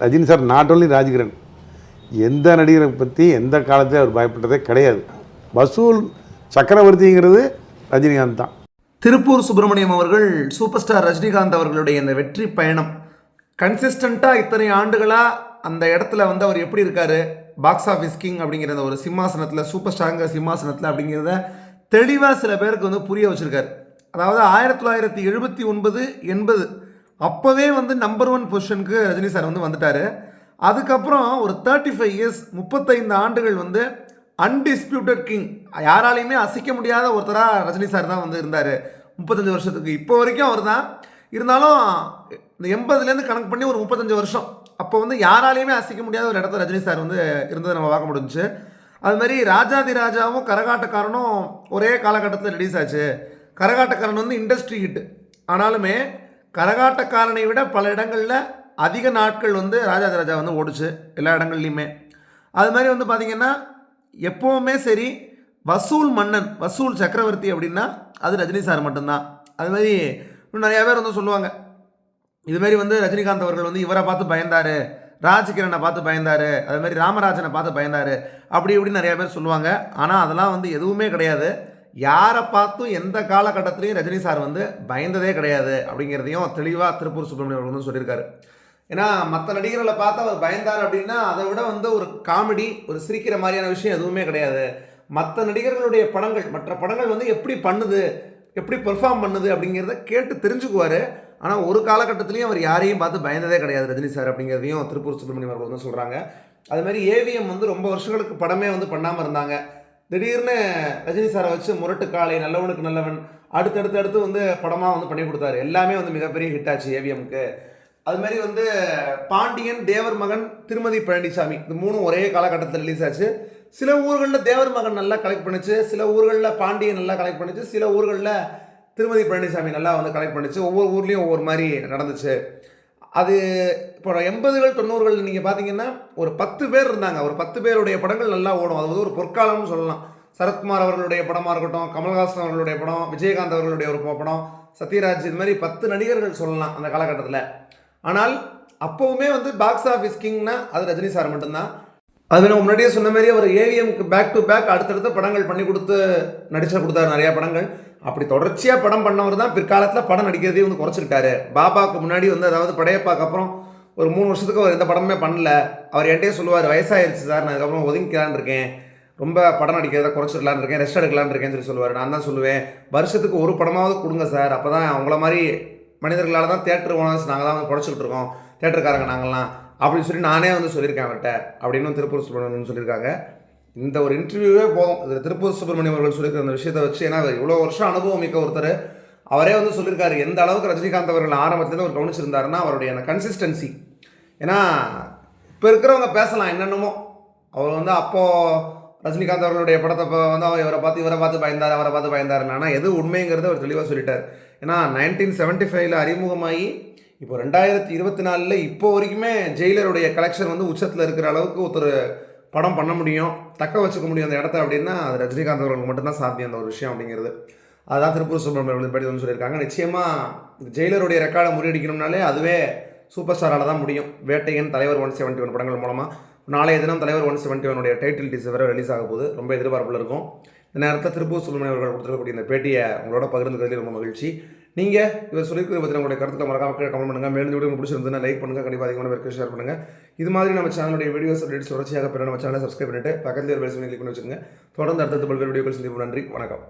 Rajini sir not only Rajkiran எந்த நடிகரை பற்றி எந்த காலத்திலையும் அவர் பயப்பட்டதே கிடையாது. வசூல் சக்கரவர்த்திங்கிறது ரஜினிகாந்த் தான். திருப்பூர் சுப்பிரமணியம் அவர்கள் சூப்பர் ஸ்டார் ரஜினிகாந்த் அவர்களுடைய இந்த வெற்றி பயணம். கன்சிஸ்டண்ட்டாக இத்தனை ஆண்டுகளாக அந்த இடத்துல வந்து அவர் எப்படி இருக்கார்? பாக்ஸ் ஆஃபீஸ் கிங் அப்படிங்கிற ஒரு சிம்மாசனத்தில் சூப்பர் ஸ்டாருங்கிற சிம்மாசனத்தில் அப்படிங்கிறத தெளிவாக சில பேருக்கு வந்து புரிய வச்சுருக்காரு. அதாவது ஆயிரத்தி தொள்ளாயிரத்தி எழுபத்தி ஒன்பது எண்பது அப்போவே வந்து நம்பர் ஒன் பொசிஷனுக்கு ரஜினி சார் வந்து வந்துட்டார். அதுக்கப்புறம் ஒரு தேர்ட்டி ஃபைவ் இயர்ஸ் முப்பத்தைந்து ஆண்டுகள் வந்து அன்டிஸ்பியூட்டட் கிங் யாராலையுமே அசைக்க முடியாத ஒருத்தராக ரஜினி சார் தான் வந்து இருந்தார். முப்பத்தஞ்சு வருஷத்துக்கு. இப்போ வரைக்கும் அவர் தான். இருந்தாலும் இந்த எண்பதுலேருந்து கணக்கு பண்ணி ஒரு முப்பத்தஞ்சு வருஷம். அப்போ வந்து யாராலையுமே அசைக்க முடியாத ஒரு இடத்துல ரஜினி சார் வந்து இருந்ததை நம்ம பார்க்க முடிஞ்சுச்சு. அது மாதிரி ராஜாதி ராஜாவும் கரகாட்டக்காரனும் ஒரே காலகட்டத்தில் ரிலீஸ் ஆச்சு. கரகாட்டக்காரன் வந்து இண்டஸ்ட்ரி ஹிட் ஆனாலுமே கரகாட்டக்காரனை விட பல இடங்களில் அதிக நாட்கள் வந்து ராஜாதிராஜா வந்து ஓடுச்சு எல்லா இடங்கள்லையுமே. அது மாதிரி வந்து பார்த்திங்கன்னா எப்போவுமே சரி வசூல் மன்னன் வசூல் சக்கரவர்த்தி அப்படின்னா அது ரஜினி சார் மட்டும்தான். அது மாதிரி இன்னும் நிறையா பேர் வந்து சொல்லுவாங்க. இதுமாரி வந்து ரஜினிகாந்த் அவர்கள் வந்து இவரை பார்த்து பயந்தார் ராஜகிரனை பார்த்து பயந்தார் அது மாதிரி ராமராஜனை பார்த்து பயந்தார் அப்படி இப்படின்னு நிறையா பேர் சொல்லுவாங்க. ஆனால் அதெல்லாம் வந்து எதுவுமே கிடையாது. யாரை பார்த்தும் எந்த காலகட்டத்திலையும் ரஜினி சார் வந்து பயந்ததே கிடையாது அப்படிங்கிறதையும் தெளிவாக திருப்பூர் சுப்பிரமணியம் வந்து சொல்லியிருக்காரு. ஏன்னா மற்ற நடிகர்களை பார்த்து அவர் பயந்தார் அப்படின்னா அதை விட வந்து ஒரு காமெடி ஒரு சிரிக்கிற மாதிரியான விஷயம் எதுவுமே கிடையாது. மற்ற நடிகர்களுடைய படங்கள் மற்ற படங்கள் வந்து எப்படி பண்ணுது எப்படி பெர்ஃபார்ம் பண்ணுது அப்படிங்கிறத கேட்டு தெரிஞ்சுக்குவார். ஆனால் ஒரு காலகட்டத்திலையும் அவர் யாரையும் பார்த்து பயந்ததே கிடையாது ரஜினி சார் அப்படிங்கிறதையும் திருப்பூர் சுப்பிரமணியம் அவர்கள் வந்து சொல்கிறாங்க அது மாதிரி ஏவிஎம் வந்து ரொம்ப வருஷங்களுக்கு படமே வந்து பண்ணாமல் இருந்தாங்க. திடீர்னு ரஜினி சாரை வச்சு முரட்டு காலை நல்லவனுக்கு நல்லவன் அடுத்தடுத்து அடுத்து வந்து படமாக வந்து பண்ணி கொடுத்தாரு. எல்லாமே வந்து மிகப்பெரிய ஹிட் ஆச்சு ஏவிஎம்க்கு அது மாதிரி வந்து பாண்டியன் தேவர் மகன் திருமதி பழனிசாமி இந்த மூணும் ஒரே காலகட்டத்தில் ரிலீஸ் ஆச்சு. சில ஊர்களில் தேவர் மகன் நல்லா கலெக்ட் பண்ணுச்சு சில ஊர்களில் பாண்டியன் நல்லா கலெக்ட் பண்ணுச்சு சில ஊர்களில் திருமதி பழனிசாமி நல்லா வந்து கலெக்ட் பண்ணிச்சு. ஒவ்வொரு ஊர்லேயும் ஒவ்வொரு மாதிரி நடந்துச்சு. அது இப்போ எண்பதுகள் தொண்ணூறுகள் நீங்கள் பார்த்தீங்கன்னா ஒரு பத்து பேர் இருந்தாங்க. ஒரு பத்து பேருடைய படங்கள் நல்லா ஓடும். அது வந்து ஒரு பொற்காலம்னு சொல்லலாம். சரத்குமார் அவர்களுடைய படமாக இருக்கட்டும் கமல்ஹாசன் அவர்களுடைய படம் விஜயகாந்த் அவர்களுடைய ஒரு படம் சத்யராஜ் இது மாதிரி பத்து நடிகர்கள் சொல்லலாம் அந்த காலகட்டத்தில். ஆனால் அப்போவுமே வந்து பாக்ஸ் ஆஃபீஸ் கிங்னா அது ரஜினி சார் மட்டும்தான். அது நம்ம முன்னாடியே சொன்ன மாதிரி அவர் ஏவிஎம்க்கு பேக் டு பேக் அடுத்தடுத்த படங்கள் பண்ணி கொடுத்து நடிச்சு கொடுத்தாரு நிறையா படங்கள். அப்படி தொடர்ச்சியாக படம் பண்ணவர் தான் பிற்காலத்தில் படம் நடிக்கிறதே வந்து குறைச்சிருக்காரு. பாபாவுக்கு முன்னாடி வந்து அதாவது படையப்பாக்கு அப்புறம் ஒரு மூணு வருஷத்துக்கு அவர் எந்த படமே பண்ணல. அவர் என்கிட்டயே சொல்லுவார் வயசாயிருச்சு சார் நான் அதுக்கப்புறம் ஒதுங்கிக்கலான்னு இருக்கேன். ரொம்ப படம் நடிக்கிறத குறைச்சிடலான் இருக்கேன் ரெஸ்ட் எடுக்கலான்னு இருக்கேன்னு சொல்லி சொல்லுவார். நான் தான் சொல்லுவேன் வருஷத்துக்கு ஒரு படமாவது கொடுங்க சார். அப்போ தான் அவங்கள மாதிரி மனிதர்களால் தான் தேட்டர் ஓனர்ஸ் நாங்கள் தான் வந்து குறைச்சிக்கிட்டு இருக்கோம். தேட்டருக்காரங்க நாங்கள்லாம். அப்படின்னு சொல்லி நானே வந்து சொல்லியிருக்கேன் அவர்கிட்ட. அப்படின்னு திருப்பூர் சுப்பிரமணியன் சொல்லியிருக்காங்க. இந்த ஒரு இன்டர்வியூவே போதும். இதில் திருப்பூர் சுப்பிரமணியம் அவர்கள் சொல்லியிருக்கிற அந்த விஷயத்தை வச்சு ஏன்னா இவ்வளோ வருஷம் அனுபவம் மிக்க ஒருத்தர். அவரே வந்து சொல்லியிருக்காரு எந்த அளவுக்கு ரஜினிகாந்த் அவர்கள் ஆரம்பத்தில் அவர் கவனிச்சிருந்தாருன்னா அவருடைய அந்த கன்சிஸ்டன்சி ஏன்னா இப்போ இருக்கிறவங்க பேசலாம் என்னென்னமோ. அவர் வந்து அப்போது ரஜினிகாந்த் அவர்களுடைய படத்தை இப்போ வந்து அவர் இவரை பார்த்து இவரை பார்த்து பயந்தார் அவரை பார்த்து பயந்தார் ஆனால் எது உண்மைங்கிறத அவர் தெளிவாக சொல்லிட்டார். ஏன்னா நைன்டீன் செவன்ட்டி ஃபைவ்ல அறிமுகமாகி இப்போ ரெண்டாயிரத்தி இருபத்தி நாலில் இப்போ வரைக்குமே ஜெயிலருடைய கலெக்ஷன் வந்து உச்சத்தில் இருக்கிற அளவுக்கு ஒருத்தர் படம் பண்ண முடியும் தக்க வச்சுக்க முடியும் அந்த இடத்த அப்படின்னா அது ரஜினிகாந்த் அவர்களுக்கு மட்டும்தான் சாத்தியம் அந்த ஒரு விஷயம் அப்படிங்கிறது. அதுதான் திருப்பூர் சுப்பிரமணியம் படி வந்து சொல்லியிருக்காங்க. நிச்சயமாக ஜெயிலருடைய ரெக்கார்டை முறியடிக்கணும்னாலே அதுவே சூப்பர் ஸ்டாரால் தான் முடியும். வேட்டையன் தலைவர் ஒன் செவன்ட்டி ஒன் படங்கள் மூலமாக நாளைய தினம் தலைவர் ஒன் செவன்ட்டி ஒனுடைய டைட்டில் டீசர் வேறு ரிலீஸ் ஆக போகுது. ரொம்ப எதிர்பார்ப்பில் இருக்கும். இந்த நேரத்தில் திருப்பூர் சுப்பிரமணியம் அவர்கள் கொடுத்துருக்கக்கூடிய இந்த பேட்டியை உங்களோட பகிர்ந்துக்கிறதுல ரொம்ப மகிழ்ச்சி. நீங்கள் இவர் சொல்லியிருக்கிற பற்றி உங்களுடைய கருத்துக்களை மறக்காம கீழே கமெண்ட் பண்ணுங்கள் மேலும் வீடியோ பிடிச்சிருந்ததுன்னா லைக் பண்ணுங்கள் கண்டிப்பாக அதிகமான பேருக்கு ஷேர் பண்ணுங்கள் இது மாதிரி நம்ம சேனலுடைய வீடியோஸ் அப்டேட்ஸ் தொடர்ச்சியாக பெற நம்ம சேனலை சப்ஸ்கிரைப் பண்ணிட்டு பக்கத்தில் ஒரு பெல் கிளிக் பண்ணி வச்சுக்கோங்க. தொடர்ந்து அடுத்தடுத்த பல்வேறு வீடியோக்கள் சந்திப்போம். நன்றி. வணக்கம்.